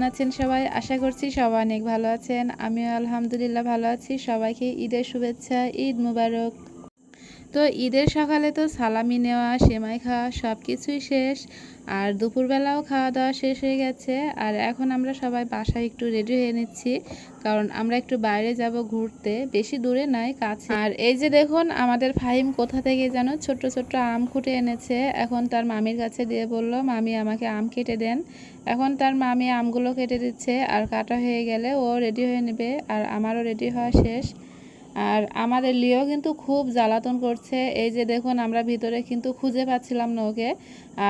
কেমন আছেন সবাই? আশা করছি সবাই অনেক ভালো আছেন। আমিও আলহামদুলিল্লাহ ভালো আছি। সবাইকে ঈদের শুভেচ্ছা, ঈদ মুবারক। তো ঈদের সকালে তো সালামি নেওয়া, সেমাই খাওয়া সব কিছুই শেষ। আর দুপুরবেলাও খাওয়া দাওয়া শেষ হয়ে গেছে। আর এখন আমরা সবাই বাসায় একটু রেডি হয়ে নিচ্ছি। কারণ আমরা একটু বাইরে যাব ঘুরতে। বেশি দূরে নয় কাছে। আর এই যে দেখুন, আমাদের ফাহিম কোথা থেকে যেন ছোট্ট ছোট্ট আম খুঁটে এনেছে। এখন তার মামির কাছে দিয়ে বলল, মামি, আমাকে আম কেটে দেন। এখন তার মামি আমগুলো কেটে দিচ্ছে। আর কাটা হয়ে গেলে ও রেডি হয়ে নেবে। আর আমারও রেডি হওয়া শেষ। আর আমাদের লিও কিন্তু খুব জ্বালাতন করছে। এই যে দেখুন, আমরা ভিতরে কিন্তু খুঁজে পাচ্ছিলাম না ওকে।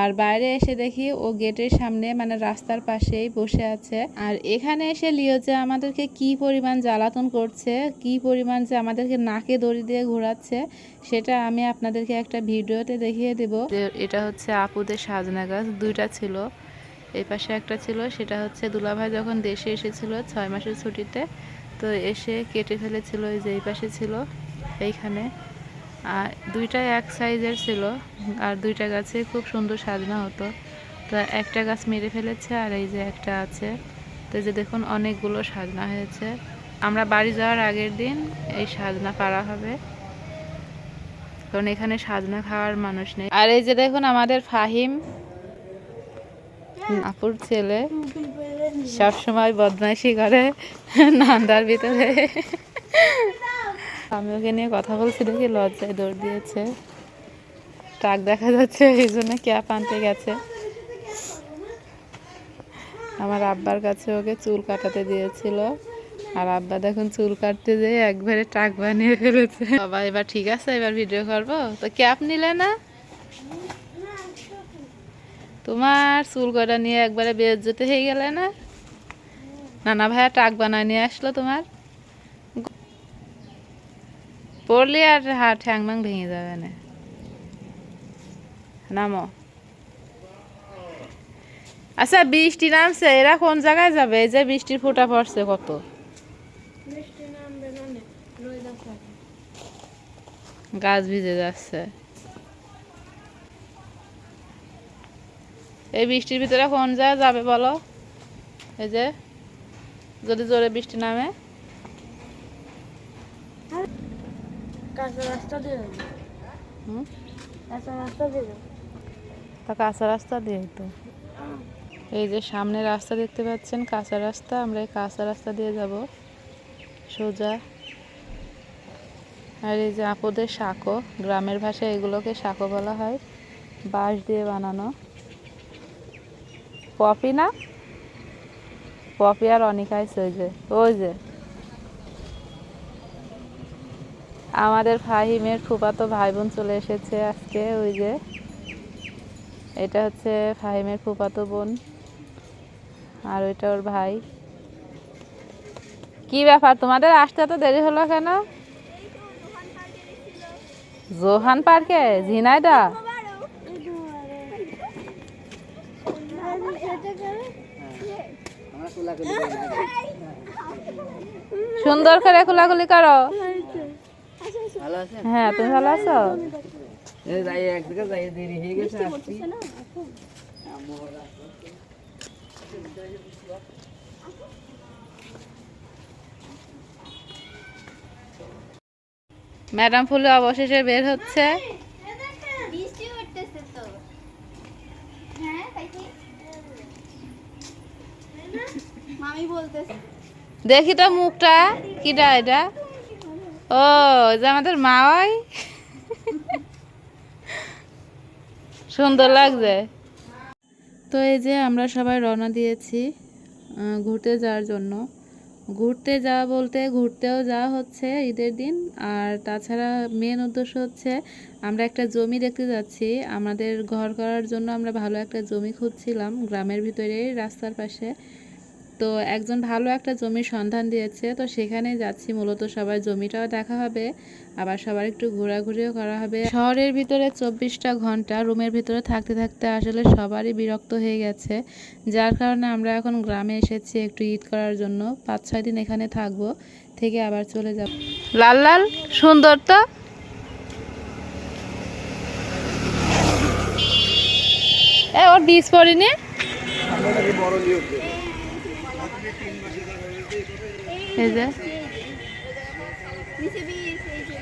আর বাইরে এসে দেখি ও গেটের সামনে মানে রাস্তার পাশেই বসে আছে। আর এখানে এসে লিও যে আমাদেরকে কি পরিমাণ জ্বালাতন করছে, কি পরিমাণ যে আমাদেরকে নাকে দড়ি দিয়ে ঘোরাচ্ছে, সেটা আমি আপনাদেরকে একটা ভিডিওতে দেখিয়ে দেব। এটা হচ্ছে আপুদের সাজনা গাছ, দুইটা ছিল। এই পাশে একটা ছিল, সেটা হচ্ছে দুলাভাই যখন দেশে এসেছিল ছয় মাসের ছুটিতে তো এসে কেটে ফেলেছিল এই যে এই পাশে ছিল, এইখানে। আর দুইটা এক সাইজের ছিল, আর দুইটা গাছে খুব সুন্দর সাজনা হতো। তো একটা গাছ মেরে ফেলেছে আর এই যে একটা আছে। তো যে দেখুন, অনেকগুলো সাজনা হয়েছে। আমরা বাড়ি যাওয়ার আগের দিন এই সাজনা পাড়া হবে। কারণ এখানে সাজনা খাওয়ার মানুষ নেই। আর এই যে দেখুন, আমাদের ফাহিম আপুর ছেলে। সব সময় বদমাইশি করে নান্দার ভিতরে। আমি ওকে নিয়ে কথা বলছি দেখি লজ্জায় দৌড় দিয়েছে। ট্রাক দেখা যাচ্ছে, এই জন্য ক্যাপ আনতে গেছে। আমার আব্বার কাছে ওকে চুল কাটাতে দিয়েছিল। আর আব্বা দেখুন চুল কাটতে যেয়ে একবারে ট্রাক বানিয়ে ফেলেছে। বাবা এবার ঠিক আছে, এবার ভিডিও করব। তো ক্যাপ নিলে না? তোমার চুল কটা নিয়ে একবারে বেজ্জতে হয়ে গেলে না? নানা ভাইয়া টাক বানায় নিয়ে আসলো তোমার। পড়লে আর হাত ঠ্যাং ম্যাং ভেঙে যাবে না। নামো। আচ্ছা বৃষ্টি নামছে এরা কোন জায়গায় যাবে? এই যে বৃষ্টির ফোঁটা পড়ছে কত। গাছ ভিজে যাচ্ছে। এই বৃষ্টির ভিতরে কোন জায়গায় যাবে বলো? এই যে যদি জোরে বৃষ্টি নামে। কাঁচা রাস্তা দিয়ে। তা কাঁচা রাস্তা দিয়ে তো এই যে সামনে রাস্তা দেখতে পাচ্ছেন কাঁচা রাস্তা। আমরা এই কাঁচা রাস্তা দিয়ে যাব। সোজা। আর এই যে আপদের শাঁকো গ্রামের ভাষায় এগুলোকে শাঁকো বলা হয়। বাঁশ দিয়ে বানানো। পপি না? পপি আর অনিকা আছে ওই যে ওই যে। আমাদের ফাহিমের ফুফাতো ভাই বোন চলে এসেছে আজকে ওই যে। এটা হচ্ছে ফাহিমের ফুফাতো বোন। আর ওইটা ওর ভাই। কি ব্যাপার তোমাদের আসতে তো দেরি হলো কেন? জোহান পার্কে ঝিনাইদা? সুন্দর করে খোলাখুলি করো। হ্যাঁ তুমি ভালো আছো? ম্যাডাম ফুলে অবশেষে বের হচ্ছে বৃষ্টি পড়তেছে তো হ্যাঁ তাই কি? মামি বলতেছে দেখি তো মুখটা, কিটা এটা? ও, যে আমাদের মা ওই? সুন্দর লাগছে। তো এই যে আমরা সবাই রওনা দিয়েছি ঘুরতে যাওয়ার জন্য। ঘুরতে যাওয়া বলতে ঘুরতেও যাওয়া হচ্ছে ঈদের দিন, আর তাছাড়া মেন উদ্দেশ্য হচ্ছে আমরা একটা জমি দেখতে যাচ্ছি। আমাদের ঘর করার জন্য আমরা ভালো একটা জমি খুঁজছিলাম, গ্রামের ভিতরে রাস্তার পাশে। তো একজন ভালো একটা জমির সন্ধান দিয়েছে, তো সেখানে যাচ্ছি। মূলত সবার জমিটাও দেখা হবে, আবার সবার একটু ঘোরাঘুরিও করা হবে। শহরের ভিতরে চব্বিশটা ঘণ্টা রুমের ভিতরে থাকতে থাকতে আসলে সবারই বিরক্ত হয়ে গেছে। যার কারণে আমরা এখন গ্রামে এসেছি একটু ঈদ করার জন্য। পাঁচ, ছয় দিন এখানে থাকব, থেকে আবার চলে যাব। লাল লাল, সুন্দর তো? এ, ওর বীজ এই যে। নিচে বীজ এই যে।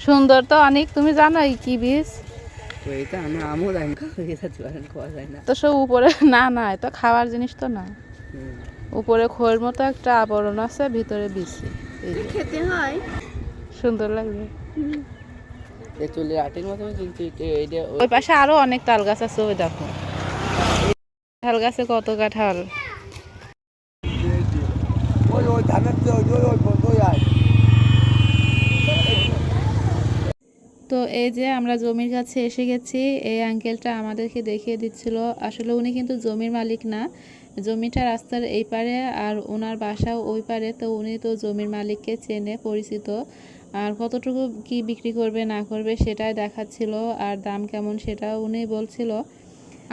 সুন্দর তো অনেক তুমি জানো এই কি বীজ? তো সব উপরে না খাওয়ার জিনিস তো না। উপরে খোয়ের মতো একটা আবরণ আছে ভিতরে বিচি এই খেতে হয়। সুন্দর লাগবে আটির মতো কিন্তু ওই- পাশে আরও অনেক তাল গাছ আছে ওই দেখো। কাঁঠাল গাছে কত কাঁঠাল। ওই ধানের ওই ওই ওই আয় তো এই যে আমরা জমির কাছে এসে গেছি, এই আঙ্কেলটা আমাদেরকে দেখিয়ে দিচ্ছিল। আসলে উনি কিন্তু জমির মালিক না। জমিটা রাস্তার এই পারে আর ওনার বাসাও ওই পারে, তো উনি তো জমির মালিককে চেনে, পরিচিত। আর কতটুকু কি বিক্রি করবে, না করবে সেটাই দেখাচ্ছিল। আর দাম কেমন সেটাও উনি বলছিল।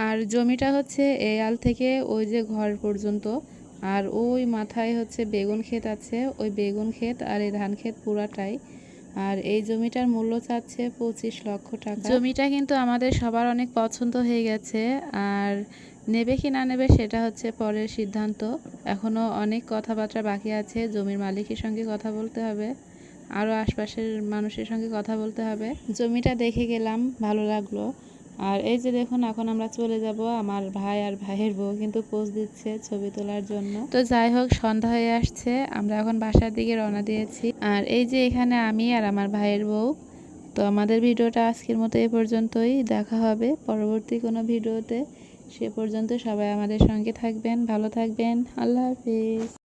আর জমিটা হচ্ছে এই আল থেকে ওই যে ঘর পর্যন্ত। আর ওই মাথায় হচ্ছে বেগুন ক্ষেত আছে, ওই বেগুন ক্ষেত আর এই ধান ক্ষেত পুরাটাই। আর এই জমিটার মূল্য চাচ্ছে পঁচিশ লক্ষ টাকা। জমিটা কিন্তু আমাদের সবার অনেক পছন্দ হয়ে গেছে, আর নেবে কি না নেবে সেটা হচ্ছে পরের সিদ্ধান্ত। এখনও অনেক কথাবার্তা বাকি আছে, জমির মালিকের সঙ্গে কথা বলতে হবে, আরও আশপাশের মানুষের সঙ্গে কথা বলতে হবে। জমিটা দেখে গেলাম, ভালো লাগল। আর এই যে দেখুন, এখন আমরা চলে যাব আমার ভাই আর ভাইয়ের বউ কিন্তু পোজ দিচ্ছে ছবি তোলার জন্য। তো যাই হোক, সন্ধ্যা হয়ে আসছে, আমরা এখন বাসার দিকে রওনা দিয়েছি। আর এই যে এখানে আমি আর আমার ভাইয়ের বউ। তো আমাদের ভিডিওটা আজকের মতো এই পর্যন্তই, দেখা হবে পরবর্তী কোনো ভিডিওতে। সে পর্যন্ত সবাই আমাদের সঙ্গে থাকবেন, ভালো থাকবেন, আল্লাহ হাফিজ।